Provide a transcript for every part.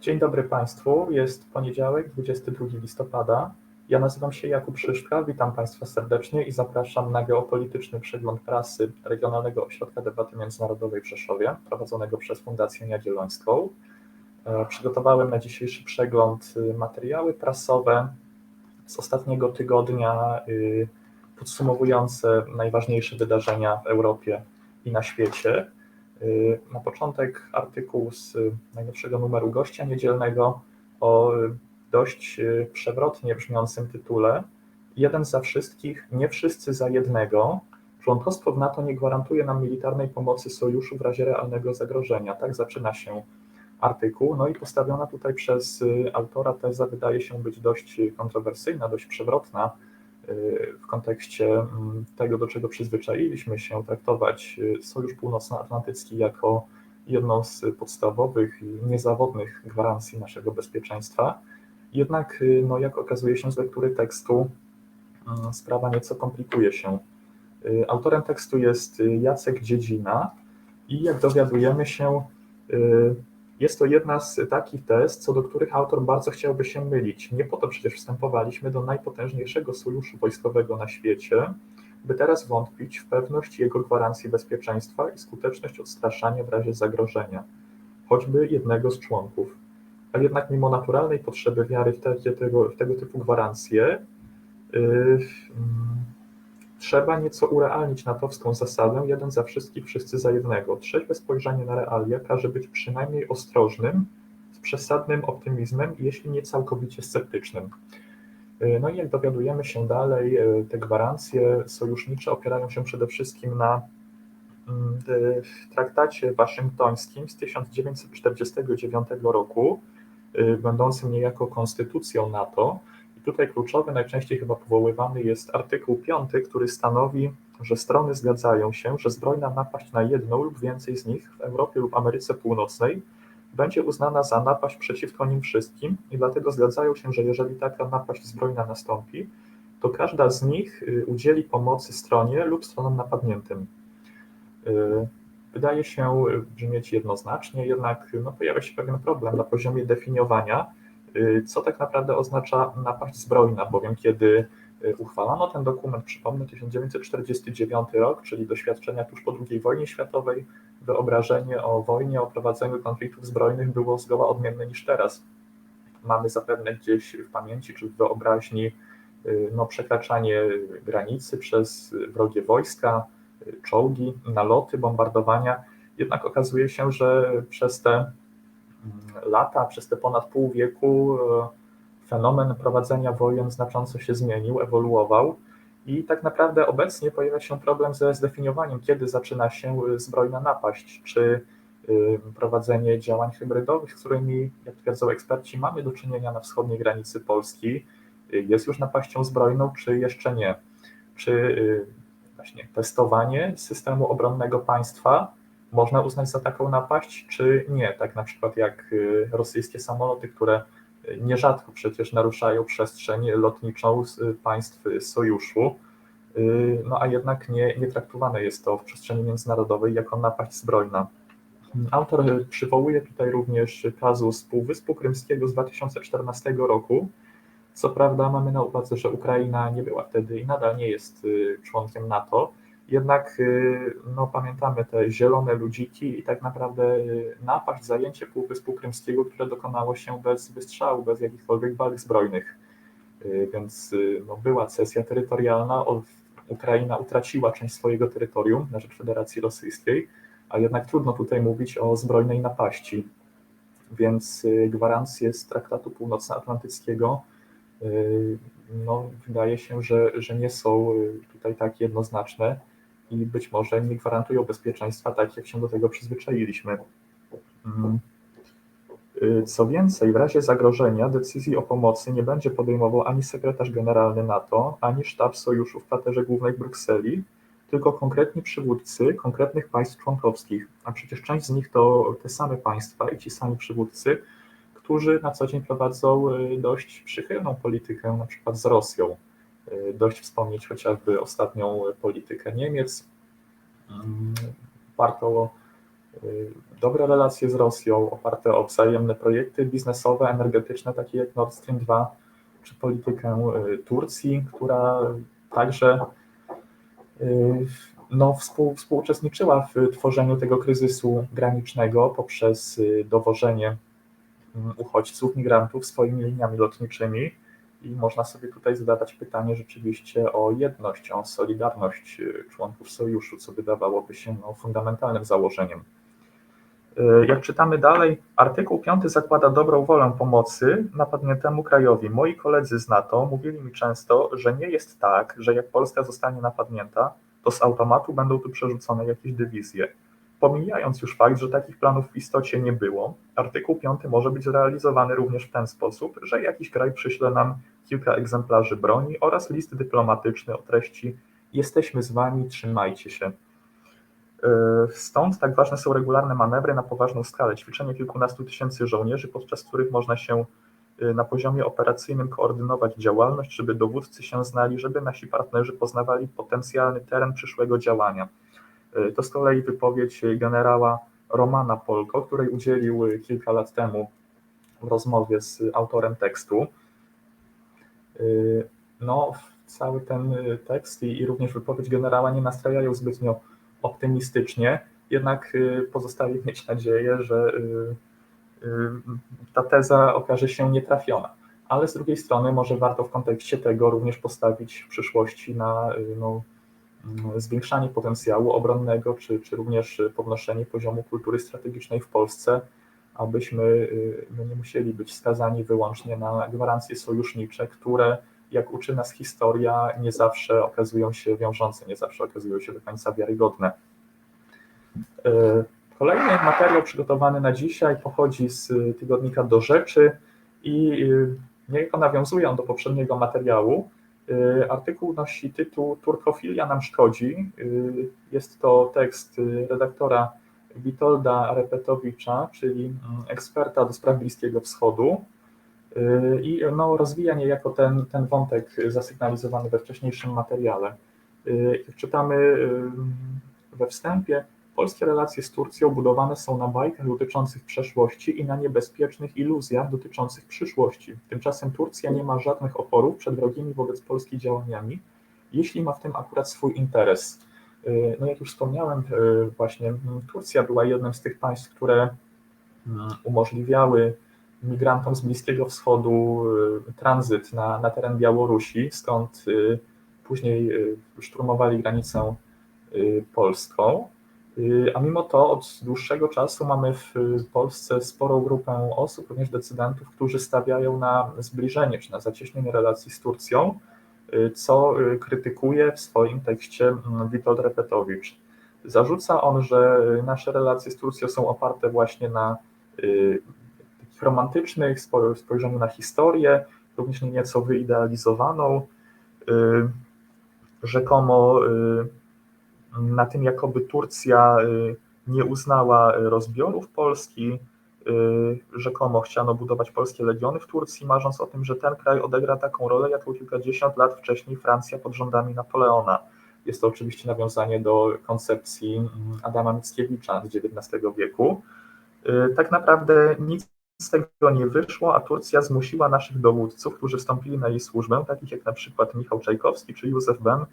Dzień dobry Państwu. Jest poniedziałek, 22 listopada. Ja nazywam się Jakub Szyszka, witam Państwa serdecznie i zapraszam na geopolityczny przegląd prasy Regionalnego Ośrodka Debaty Międzynarodowej w Rzeszowie, prowadzonego przez Fundację Jagiellońską. E, przygotowałem na dzisiejszy przegląd y, materiały prasowe z ostatniego tygodnia, y, podsumowujące najważniejsze wydarzenia w Europie i na świecie. Y, na początek artykuł z najnowszego numeru gościa niedzielnego o dość przewrotnie brzmiącym tytule Jeden za wszystkich, nie wszyscy za jednego. Członkostwo w NATO nie gwarantuje nam militarnej pomocy sojuszu w razie realnego zagrożenia. Tak zaczyna się artykuł. No i postawiona tutaj przez autora teza wydaje się być dość kontrowersyjna, dość przewrotna w kontekście mm, tego, do czego przyzwyczailiśmy się traktować Sojusz Północnoatlantycki jako jedną z podstawowych i niezawodnych gwarancji naszego bezpieczeństwa. Jednak, no, jak okazuje się z lektury tekstu, mm, sprawa nieco komplikuje się. Autorem tekstu jest Jacek Dziedzina i jak dowiadujemy się, jest to jedna z takich tez, co do których autor bardzo chciałby się mylić. Nie po to przecież wstępowaliśmy do najpotężniejszego sojuszu wojskowego na świecie, by teraz wątpić w pewność jego gwarancji bezpieczeństwa i skuteczność odstraszania w razie zagrożenia, choćby jednego z członków. A jednak mimo naturalnej potrzeby wiary w, te, tego, w tego typu gwarancje, yy, trzeba nieco urealnić natowską zasadę jeden za wszystkich, wszyscy za jednego. Trzeźwe spojrzenie na realia każe być przynajmniej ostrożnym, z przesadnym optymizmem, jeśli nie całkowicie sceptycznym. No i jak dowiadujemy się dalej, te gwarancje sojusznicze opierają się przede wszystkim na mm, traktacie waszyngtońskim z 1949 roku, będącym niejako konstytucją NATO, Tutaj kluczowy, najczęściej chyba powoływany jest artykuł 5, który stanowi, że strony zgadzają się, że zbrojna napaść na jedną lub więcej z nich w Europie lub Ameryce Północnej będzie uznana za napaść przeciwko nim wszystkim i dlatego zgadzają się, że jeżeli taka napaść zbrojna nastąpi, to każda z nich y, udzieli pomocy stronie lub stronom napadniętym. Y, wydaje się brzmieć jednoznacznie, jednak no, pojawia się pewien problem na poziomie definiowania, Y, co tak naprawdę oznacza napaść zbrojna, bowiem kiedy y, uchwalano ten dokument, przypomnę, 1949 rok, czyli doświadczenia tuż po II wojnie światowej, wyobrażenie o wojnie, o prowadzeniu konfliktów zbrojnych było zgoła odmienne niż teraz. Mamy zapewne gdzieś w pamięci czy w wyobraźni y, no, przekraczanie granicy przez wrogie wojska, czołgi, naloty, bombardowania. Jednak okazuje się, że przez te lata, przez te ponad pół wieku e, fenomen prowadzenia wojen znacząco się zmienił, ewoluował i tak naprawdę obecnie pojawia się problem ze zdefiniowaniem, kiedy zaczyna się zbrojna napaść, czy e, prowadzenie działań hybrydowych, z którymi, jak twierdzą eksperci, mamy do czynienia na wschodniej granicy Polski, jest już napaścią zbrojną, czy jeszcze nie? Czy właśnie testowanie systemu obronnego państwa można uznać za taką napaść, czy nie? Tak na przykład jak y, rosyjskie samoloty, które nierzadko przecież naruszają przestrzeń lotniczą państw sojuszu, y, no a jednak nie, nie traktowane jest to w przestrzeni międzynarodowej jako napaść zbrojna. Autor przywołuje tutaj również kazus Półwyspu Krymskiego z 2014 roku. Co prawda mamy na uwadze, że Ukraina nie była wtedy i nadal nie jest y, członkiem NATO, jednak y, no, pamiętamy te zielone ludziki i tak naprawdę y, napaść, zajęcie Półwyspu Krymskiego, które dokonało się bez wystrzału, bez jakichkolwiek walk zbrojnych. Y, więc no, była cesja terytorialna, Ukraina utraciła część swojego terytorium na rzecz Federacji Rosyjskiej, a jednak trudno tutaj mówić o zbrojnej napaści. Więc gwarancje z Traktatu Północnoatlantyckiego no, wydaje się, że, że nie są tutaj tak jednoznaczne i być może nie gwarantują bezpieczeństwa tak, jak się do tego przyzwyczailiśmy. Mhm. Y, co więcej, w razie zagrożenia decyzji o pomocy nie będzie podejmował ani sekretarz generalny NATO, ani sztab sojuszu w kwaterze głównej w Brukseli, tylko konkretni przywódcy konkretnych państw członkowskich, a przecież część z nich to te same państwa i ci sami przywódcy, którzy na co dzień prowadzą y, dość przychylną politykę, na przykład z Rosją. Y, dość wspomnieć chociażby ostatnią politykę Niemiec, opartą y, dobre relacje z Rosją, oparte o wzajemne projekty biznesowe, energetyczne, takie jak Nord Stream 2, czy politykę y, Turcji, która także no, współ, współuczestniczyła w tworzeniu tego kryzysu granicznego poprzez dowożenie uchodźców, migrantów swoimi liniami lotniczymi i można sobie tutaj zadawać pytanie rzeczywiście o jedność, o solidarność y, członków sojuszu, co wydawałoby się no, fundamentalnym założeniem. Y, jak czytamy dalej, artykuł 5 zakłada dobrą wolę pomocy napadniętemu krajowi. Moi koledzy z NATO mówili mi często, że nie jest tak, że jak Polska zostanie napadnięta, to z automatu będą tu przerzucone jakieś dywizje. Pomijając już fakt, że takich planów w istocie nie było, artykuł 5 może być zrealizowany również w ten sposób, że jakiś kraj przyśle nam kilka egzemplarzy broni oraz list dyplomatyczny o treści Jesteśmy z wami, trzymajcie się. Yy, stąd tak ważne są regularne manewry na poważną skalę, ćwiczenie kilkunastu tysięcy żołnierzy, podczas których można się yy, na poziomie operacyjnym koordynować działalność, żeby dowódcy się znali, żeby nasi partnerzy poznawali potencjalny teren przyszłego działania. Y, to z kolei wypowiedź generała Romana Polko, której udzielił kilka lat temu w rozmowie z autorem tekstu. Y, no, cały ten tekst i, również wypowiedź generała nie nastrajają zbytnio optymistycznie, jednak pozostaje mieć nadzieję, że ta teza okaże się nietrafiona. Ale z drugiej strony może warto w kontekście tego również postawić w przyszłości na no, zwiększanie potencjału obronnego, czy, czy również podnoszenie poziomu kultury strategicznej w Polsce, abyśmy y, no, nie musieli być skazani wyłącznie na gwarancje sojusznicze, które, jak uczy nas historia, nie zawsze okazują się wiążące, nie zawsze okazują się do końca wiarygodne. Y, kolejny materiał przygotowany na dzisiaj pochodzi z tygodnika Do Rzeczy i y, niejako nawiązuje on do poprzedniego materiału, Y, artykuł nosi tytuł Turkofilia nam szkodzi. Y, jest to tekst y, redaktora Witolda Repetowicza, czyli mm, eksperta do spraw Bliskiego Wschodu. I no, rozwija niejako ten, ten wątek zasygnalizowany we wcześniejszym materiale. Jak czytamy we wstępie, Polskie relacje z Turcją budowane są na bajkach dotyczących przeszłości i na niebezpiecznych iluzjach dotyczących przyszłości. Tymczasem Turcja nie ma żadnych oporów przed wrogimi wobec Polski działaniami, jeśli ma w tym akurat swój interes. Y, no jak już wspomniałem, y, właśnie Turcja była jednym z tych państw, które umożliwiały migrantom z Bliskiego Wschodu y, tranzyt na, na teren Białorusi, skąd później szturmowali granicę polską. Y, a mimo to od dłuższego czasu mamy w Polsce sporą grupę osób, również decydentów, którzy stawiają na zbliżenie czy na zacieśnienie relacji z Turcją, y, co y, krytykuje w swoim tekście mm, Witold Repetowicz. Zarzuca on, że nasze relacje z Turcją są oparte właśnie na takich romantycznych spojrzeniu na historię, również nieco wyidealizowaną, rzekomo na tym, jakoby Turcja y, nie uznała rozbiorów Polski, y, rzekomo chciano budować polskie legiony w Turcji, marząc o tym, że ten kraj odegra taką rolę, jaką kilkadziesiąt lat wcześniej Francja pod rządami Napoleona. Jest to oczywiście nawiązanie do koncepcji mm, Adama Mickiewicza z XIX wieku. Y, tak naprawdę nic z tego nie wyszło, a Turcja zmusiła naszych dowódców, którzy wstąpili na jej służbę, takich jak na przykład Michał Czajkowski czy Józef Ben,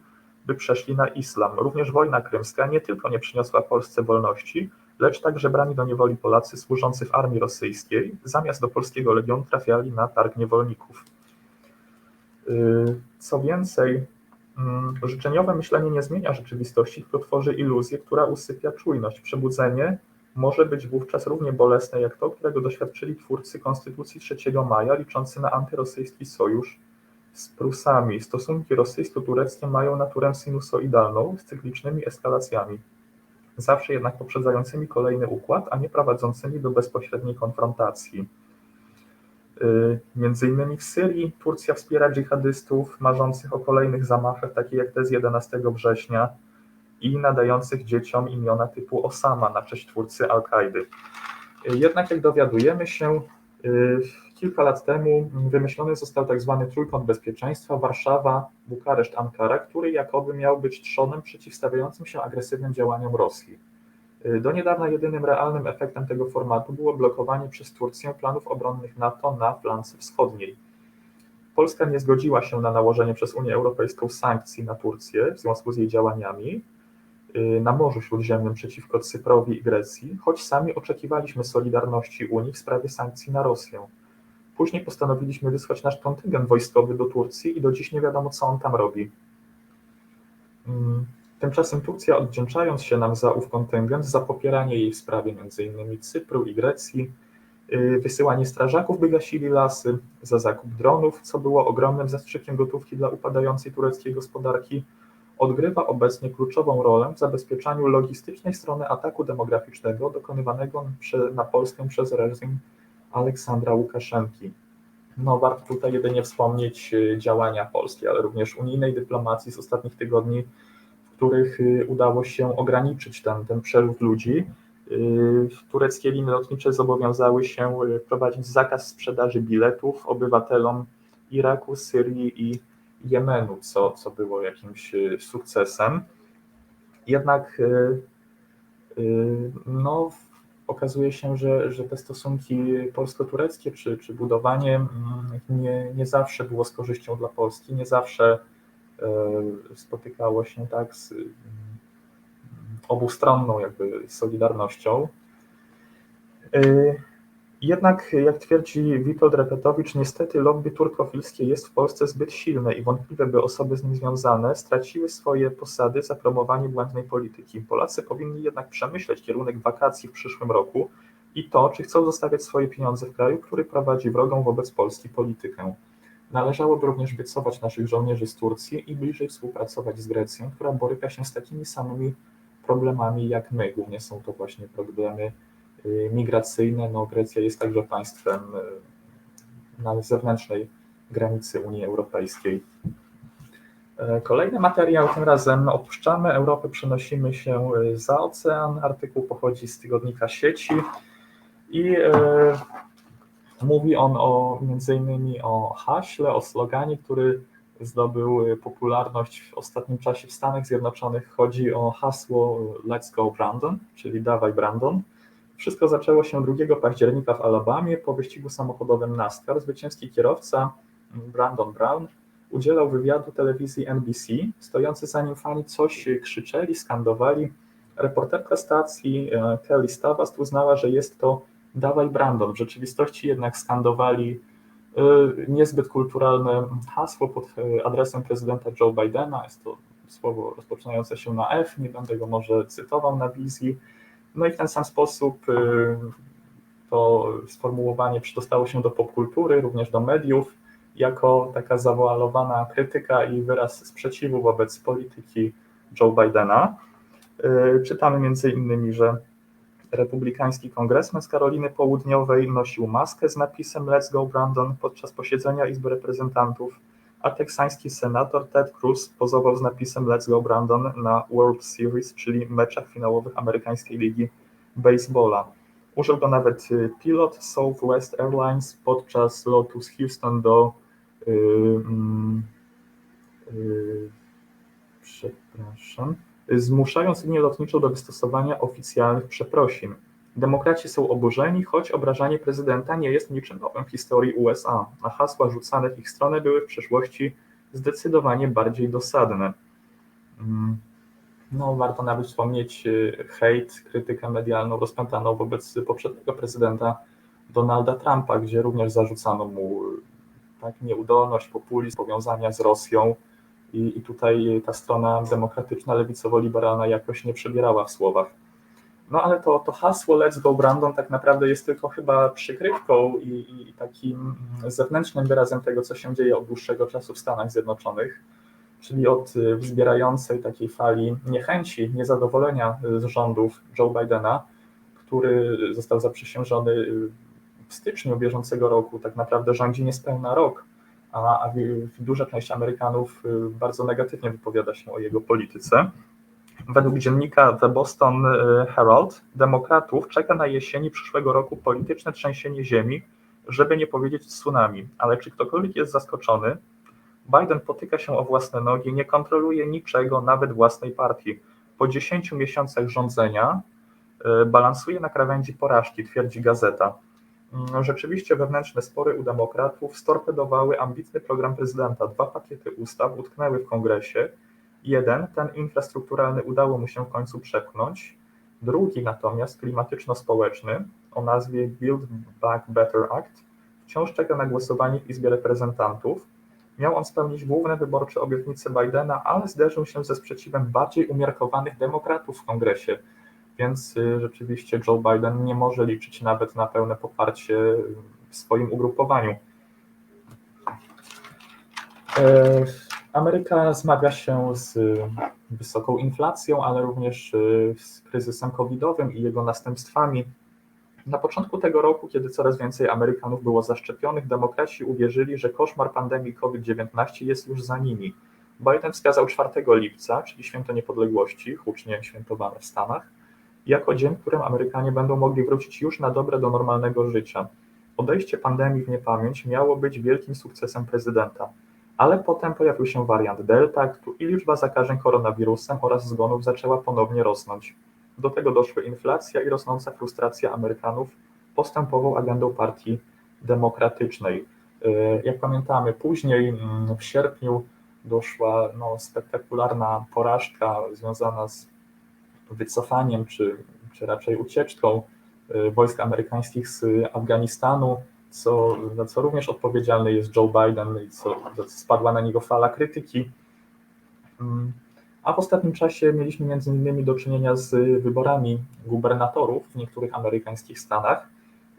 by przeszli na islam. Również wojna krymska nie tylko nie przyniosła Polsce wolności, lecz także brani do niewoli Polacy służący w armii rosyjskiej, zamiast do polskiego legionu trafiali na targ niewolników. Y, co więcej, mm, życzeniowe myślenie nie zmienia rzeczywistości, tylko tworzy iluzję, która usypia czujność. Przebudzenie może być wówczas równie bolesne jak to, którego doświadczyli twórcy Konstytucji 3 maja, liczący na antyrosyjski sojusz z Prusami. Stosunki rosyjsko-tureckie mają naturę sinusoidalną z cyklicznymi eskalacjami, zawsze jednak poprzedzającymi kolejny układ, a nie prowadzącymi do bezpośredniej konfrontacji. Y, między innymi w Syrii Turcja wspiera dżihadystów marzących o kolejnych zamachach, takich jak te z 11 września i nadających dzieciom imiona typu Osama na cześć twórcy Al-Kaidy. Y, jednak jak dowiadujemy się, y, kilka lat temu wymyślony został tak zwany trójkąt bezpieczeństwa Warszawa, Bukareszt, Ankara, który jakoby miał być trzonem przeciwstawiającym się agresywnym działaniom Rosji. Do niedawna jedynym realnym efektem tego formatu było blokowanie przez Turcję planów obronnych NATO na flance wschodniej. Polska nie zgodziła się na nałożenie przez Unię Europejską sankcji na Turcję w związku z jej działaniami y, na Morzu Śródziemnym przeciwko Cyprowi i Grecji, choć sami oczekiwaliśmy solidarności Unii w sprawie sankcji na Rosję. Później postanowiliśmy wysłać nasz kontyngent wojskowy do Turcji i do dziś nie wiadomo, co on tam robi. Mm, tymczasem Turcja, odwdzięczając się nam za ów kontyngent, za popieranie jej w sprawie m.in. Cypru i Grecji, y, wysyłanie strażaków, by gasili lasy, za zakup dronów, co było ogromnym zastrzykiem gotówki dla upadającej tureckiej gospodarki, odgrywa obecnie kluczową rolę w zabezpieczaniu logistycznej strony ataku demograficznego dokonywanego na Polskę przez reżim Aleksandra Łukaszenki. No, warto tutaj jedynie wspomnieć y, działania polskie, ale również unijnej dyplomacji z ostatnich tygodni, w których y, udało się ograniczyć ten, ten przerzut ludzi. Y, tureckie linie lotnicze zobowiązały się wprowadzić zakaz sprzedaży biletów obywatelom Iraku, Syrii i Jemenu, co, co było jakimś sukcesem. Jednak no, okazuje się, że, że te stosunki polsko-tureckie czy, czy budowanie mm, nie, nie zawsze było z korzyścią dla Polski, nie zawsze e, spotykało się tak z mm, obustronną jakby solidarnością. Jednak, jak twierdzi Witold Repetowicz, niestety lobby turkofilskie jest w Polsce zbyt silne i wątpliwe, by osoby z nim związane straciły swoje posady za promowanie błędnej polityki. Polacy powinni jednak przemyśleć kierunek wakacji w przyszłym roku i to, czy chcą zostawiać swoje pieniądze w kraju, który prowadzi wrogą wobec Polski politykę. Należałoby również wycofać naszych żołnierzy z Turcji i bliżej współpracować z Grecją, która boryka się z takimi samymi problemami jak my. Głównie są to właśnie problemy migracyjne. No, Grecja jest także państwem y, na zewnętrznej granicy Unii Europejskiej. E, kolejny materiał, tym razem opuszczamy Europę, przenosimy się y, za ocean. Artykuł pochodzi z tygodnika sieci i mówi on o między innymi o haśle, o sloganie, który zdobył popularność w ostatnim czasie w Stanach Zjednoczonych. Chodzi o hasło Let's Go Brandon, czyli dawaj Brandon. Wszystko zaczęło się 2 października w Alabamie po wyścigu samochodowym NASCAR. Zwycięski kierowca Brandon Brown udzielał wywiadu telewizji NBC. Stojący za nim fani coś krzyczeli, skandowali. Reporterka stacji e, Kelly Stavast uznała, że jest to dawaj Brandon. W rzeczywistości jednak skandowali e, niezbyt kulturalne hasło pod e, adresem prezydenta Joe Bidena. Jest to słowo rozpoczynające się na F, nie będę go może cytował na wizji. No i w ten sam sposób y, to sformułowanie przedostało się do popkultury, również do mediów, jako taka zawoalowana krytyka i wyraz sprzeciwu wobec polityki Joe Bidena. Y, czytamy między innymi, że republikański kongresmen z Karoliny Południowej nosił maskę z napisem Let's Go Brandon podczas posiedzenia Izby Reprezentantów, a teksański senator Ted Cruz pozował z napisem Let's Go Brandon na World Series, czyli meczach finałowych amerykańskiej ligi baseballa. Użył go nawet y, pilot Southwest Airlines podczas lotu z Houston do yy, yy, przepraszam, zmuszając linię lotniczą do wystosowania oficjalnych przeprosin. Demokraci są oburzeni, choć obrażanie prezydenta nie jest niczym nowym w historii USA, a hasła rzucane w ich stronę były w przeszłości zdecydowanie bardziej dosadne. Mm, no, warto nawet wspomnieć y, hejt, krytykę medialną rozpętaną wobec poprzedniego prezydenta Donalda Trumpa, gdzie również zarzucano mu tak, nieudolność, populizm, powiązania z Rosją i, i tutaj ta strona demokratyczna, lewicowo-liberalna jakoś nie przebierała w słowach. No ale to, to hasło Let's Go Brandon tak naprawdę jest tylko chyba przykrywką i, i takim zewnętrznym wyrazem tego, co się dzieje od dłuższego czasu w Stanach Zjednoczonych, czyli od wzbierającej takiej fali niechęci, niezadowolenia z rządów Joe Bidena, który został zaprzysiężony w styczniu bieżącego roku, tak naprawdę rządzi niespełna rok, a, a duża część Amerykanów bardzo negatywnie wypowiada się o jego polityce. Według dziennika The Boston y, Herald demokratów czeka na jesieni przyszłego roku polityczne trzęsienie ziemi, żeby nie powiedzieć tsunami. Ale czy ktokolwiek jest zaskoczony? Biden potyka się o własne nogi, nie kontroluje niczego, nawet własnej partii. Po 10 miesiącach rządzenia e, balansuje na krawędzi porażki, twierdzi gazeta. Mm, Rzeczywiście wewnętrzne spory u demokratów storpedowały ambitny program prezydenta. Dwa pakiety ustaw utknęły w kongresie. Jeden, ten infrastrukturalny, udało mu się w końcu przepchnąć. Drugi natomiast, klimatyczno-społeczny, o nazwie Build Back Better Act, wciąż czeka na głosowanie w Izbie Reprezentantów. Miał on spełnić główne wyborcze obietnice Bidena, ale zderzył się ze sprzeciwem bardziej umiarkowanych demokratów w kongresie. Więc y, rzeczywiście Joe Biden nie może liczyć nawet na pełne poparcie w swoim ugrupowaniu. Ameryka zmaga się z wysoką inflacją, ale również y, z kryzysem covidowym i jego następstwami. Na początku tego roku, kiedy coraz więcej Amerykanów było zaszczepionych, demokraci uwierzyli, że koszmar pandemii COVID-19 jest już za nimi. Biden wskazał 4 lipca, czyli święto niepodległości, hucznie świętowane w Stanach, jako dzień, w którym Amerykanie będą mogli wrócić już na dobre do normalnego życia. Odejście pandemii w niepamięć miało być wielkim sukcesem prezydenta, ale potem pojawił się wariant Delta i liczba zakażeń koronawirusem oraz zgonów zaczęła ponownie rosnąć. Do tego doszły inflacja i rosnąca frustracja Amerykanów postępową agendą partii demokratycznej. Jak pamiętamy, później mm, w sierpniu doszła no, spektakularna porażka związana z wycofaniem, czy, czy raczej ucieczką y, wojsk amerykańskich z Afganistanu, co, za co również odpowiedzialny jest Joe Biden i co, spadła na niego fala krytyki. Mm, A w ostatnim czasie mieliśmy między innymi do czynienia z wyborami gubernatorów w niektórych amerykańskich stanach.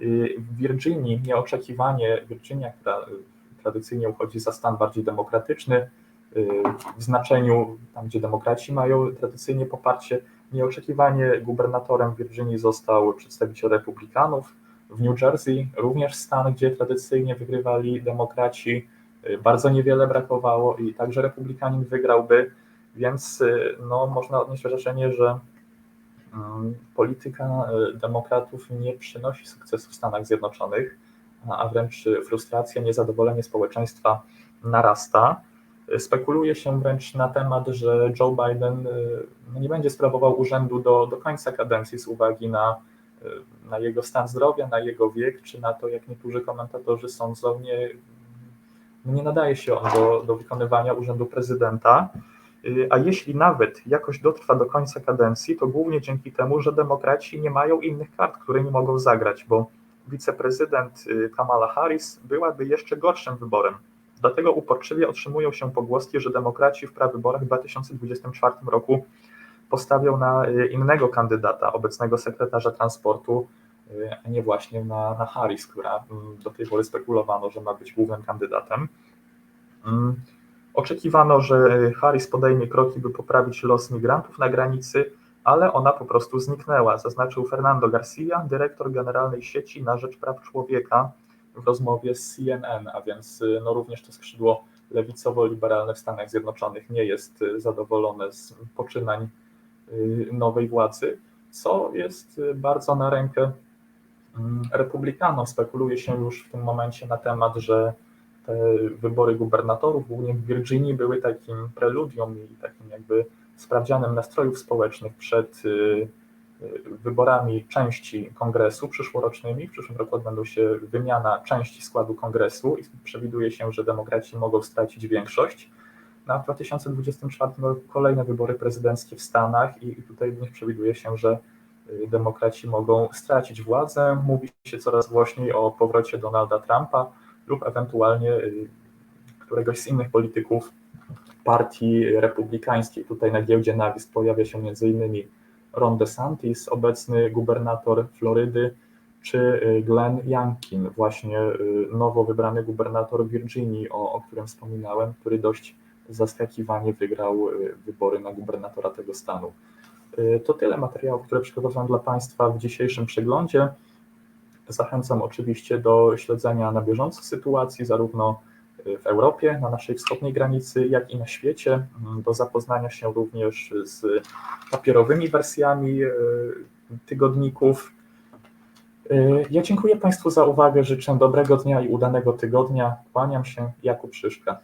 Y, W Virginii nieoczekiwanie, Virginia, która y, tradycyjnie uchodzi za stan bardziej demokratyczny, y, w znaczeniu tam, gdzie demokraci mają tradycyjnie poparcie, Nieoczekiwanie gubernatorem Virginii został przedstawiciel republikanów. W New Jersey również stan, gdzie tradycyjnie wygrywali demokraci, y, bardzo niewiele brakowało i także republikanin wygrałby, więc y, no, można odnieść wrażenie, że mm, polityka y, demokratów nie przynosi sukcesu w Stanach Zjednoczonych, a wręcz frustracja, niezadowolenie społeczeństwa narasta. Spekuluje się wręcz na temat, że Joe Biden no, nie będzie sprawował urzędu do, do końca kadencji z uwagi na, na jego stan zdrowia, na jego wiek, czy na to, jak niektórzy komentatorzy sądzą, nie, no, nie nadaje się on do, do wykonywania urzędu prezydenta. Y, A jeśli nawet jakoś dotrwa do końca kadencji, to głównie dzięki temu, że demokraci nie mają innych kart, którymi mogą zagrać, bo wiceprezydent Kamala Harris byłaby jeszcze gorszym wyborem Dlatego uporczywie otrzymują się pogłoski, że demokraci w prawyborach w 2024 roku postawią na y, innego kandydata, obecnego sekretarza transportu, y, a nie właśnie na, na Harris, która mm, do tej pory spekulowano, że ma być głównym kandydatem. Mm, oczekiwano, że Harris podejmie kroki, by poprawić los migrantów na granicy, ale ona po prostu zniknęła, zaznaczył Fernando Garcia, dyrektor generalnej sieci na rzecz praw człowieka w rozmowie z CNN, a więc y, no, również to skrzydło lewicowo-liberalne w Stanach Zjednoczonych nie jest zadowolone z poczynań nowej władzy, co jest bardzo na rękę mm, republikanom. Spekuluje się już w tym momencie na temat, że te wybory gubernatorów, głównie w Virginii, były takim preludium i takim jakby sprawdzianem nastrojów społecznych przed wyborami części kongresu przyszłorocznymi. W przyszłym roku odbędą się wymiana części składu kongresu i przewiduje się, że demokraci mogą stracić większość. A w 2024 roku kolejne wybory prezydenckie w Stanach i tutaj również przewiduje się, że y, demokraci mogą stracić władzę. Mówi się coraz głośniej o powrocie Donalda Trumpa lub ewentualnie y, któregoś z innych polityków partii republikańskiej. Tutaj na giełdzie na pojawia się innymi Ron DeSantis, obecny gubernator Florydy, czy y, Glenn Youngkin, właśnie nowo wybrany gubernator Virginii, o, o którym wspominałem, który dość zaskakiwanie wygrał y, wybory na gubernatora tego stanu. To tyle materiałów, które przygotowałem dla Państwa w dzisiejszym przeglądzie. Zachęcam oczywiście do śledzenia na bieżąco sytuacji, zarówno w Europie, na naszej wschodniej granicy, jak i na świecie, mm, do zapoznania się również z papierowymi wersjami tygodników. Ja dziękuję Państwu za uwagę, życzę dobrego dnia i udanego tygodnia. Kłaniam się, Jakub Szyszka.